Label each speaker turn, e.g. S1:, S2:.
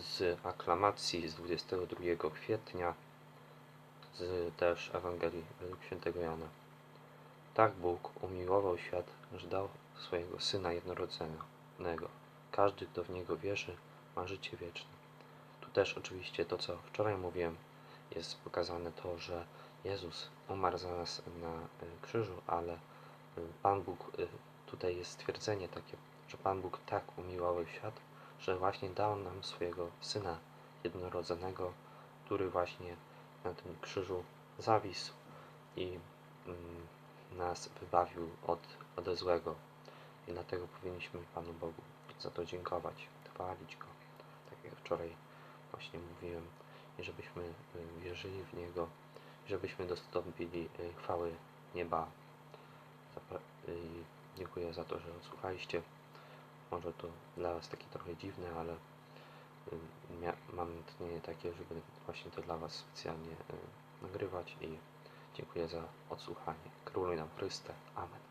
S1: z aklamacji z 22 kwietnia, z też Ewangelii według świętego Jana. Tak Bóg umiłował świat, że dał swojego Syna jednorodzonego. Każdy, kto w Niego wierzy, ma życie wieczne. Tu też oczywiście to, co wczoraj mówiłem, jest pokazane to, że Jezus umarł za nas na y, krzyżu, ale y, Pan Bóg, y, tutaj jest stwierdzenie takie, że Pan Bóg tak umiłował świat, że właśnie dał nam swojego Syna jednorodzonego, który właśnie na tym krzyżu zawisł i mm, nas wybawił od, od złego. I dlatego powinniśmy Panu Bogu za to dziękować, chwalić Go, tak jak wczoraj właśnie mówiłem, i żebyśmy y, wierzyli w Niego, żebyśmy dostąpili y, chwały nieba. Y, Dziękuję za to, że odsłuchaliście. Może to dla Was takie trochę dziwne, ale y, mam natchnienie takie, żeby właśnie to dla Was specjalnie y, nagrywać i dziękuję za odsłuchanie. Króluj nam Chryste. Amen.